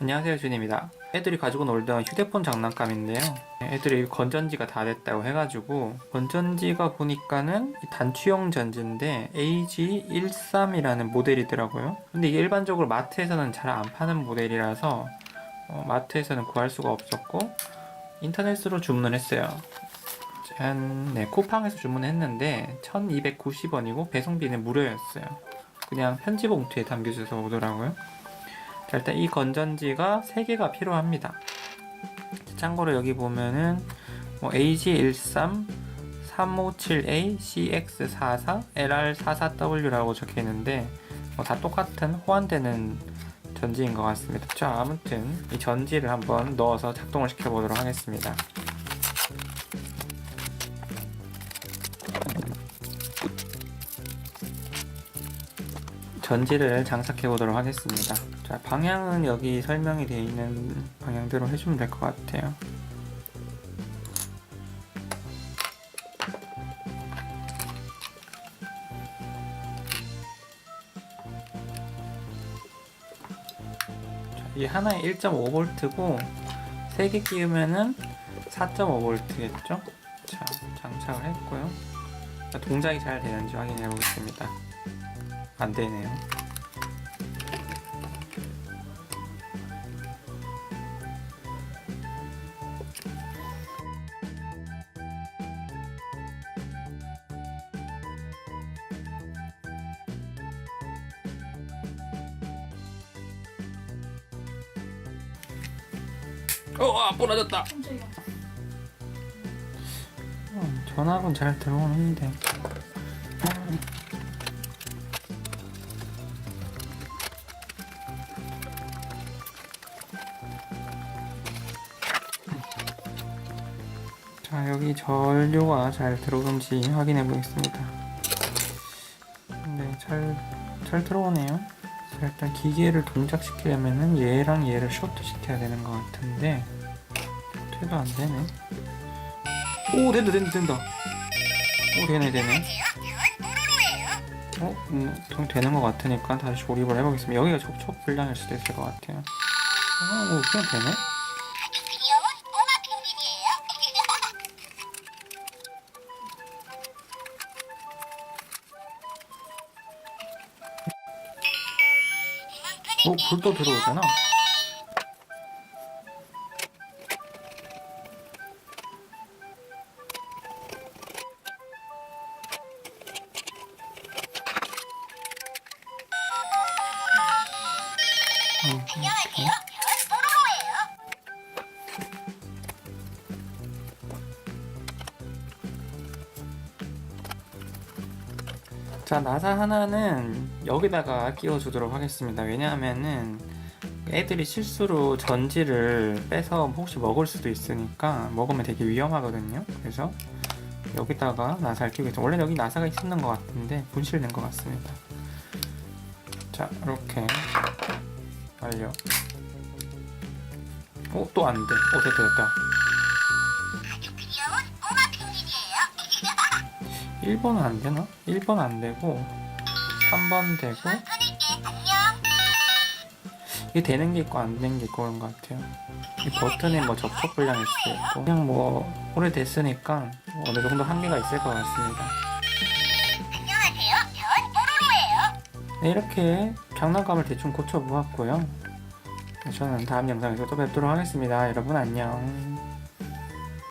안녕하세요 준입니다. 애들이 가지고 놀던 휴대폰 장난감인데요. 애들이 건전지가 다 됐다고 해가지고 건전지가 보니까는 이 단추형 전지인데 AG13이라는 모델이더라고요. 근데 이게 일반적으로 마트에서는 잘 안 파는 모델이라서 어, 마트에서는 구할 수가 없었고 인터넷으로 주문을 했어요. 한, 네, 쿠팡에서 주문했는데 1290원이고 배송비는 무료였어요. 그냥 편지 봉투에 담겨져서 오더라고요 자, 일단 이 건전지가 3개가 필요합니다. 참고로 여기 보면은 뭐 AG13, 357A, CX44, LR44W라고 적혀 있는데 뭐 다 똑같은 호환되는 전지인 것 같습니다. 자, 아무튼 이 전지를 한번 넣어서 작동을 시켜 보도록 하겠습니다. 전지를 장착해 보도록 하겠습니다. 자, 방향은 여기 설명이 되어 있는 방향대로 해주면 될 것 같아요. 자, 이 하나에 1.5V고 3개 끼우면은 4.5V겠죠? 자, 장착을 했고요. 자, 동작이 잘 되는지 확인해 보겠습니다. 안 되네요. 어, 아, 부러졌다. 어, 전압은 잘 들어오는데. 자, 여기 전류가 잘 들어오는지 확인해 보겠습니다. 네, 잘, 잘 들어오네요. 자, 일단 기계를 동작시키려면은 얘랑 얘를 쇼트 시켜야 되는 것 같은데, 쇼트도 안 되네. 오, 된다, 된다, 된다. 오, 되네, 되네. 어, 음, 좀 되는 것 같으니까 다시 조립을 해보겠습니다. 여기가 촉촉 불량일 수도 있을 것 같아요. 아, 오, 그냥 되네? 어, 불도 들어오잖아. 음, 안녕하세요. 별 뽀로로예요. 자, 나사 하나는 여기다가 끼워주도록 하겠습니다. 왜냐하면은 애들이 실수로 전지를 빼서 혹시 먹을 수도 있으니까 먹으면 되게 위험하거든요. 그래서 여기다가 나사를 있어요. 원래 여기 나사가 있었는 것 같은데 분실된 것 같습니다. 자, 이렇게 완료. 어, 또안 돼. 어, 됐다, 됐다. 1번은 안 되나? 1번 안 되고 3번 되고. 이게 되는 게 있고 안 되는 게 있고 그런 것 같아요. 이 버튼이 뭐 접촉 불량일 수도 있고 그냥 뭐 오래됐으니까 어느 정도 한계가 있을 것 같습니다. 네, 이렇게 장난감을 대충 고쳐 보았고요. 저는 다음 영상에서 또 뵙도록 하겠습니다. 여러분 안녕.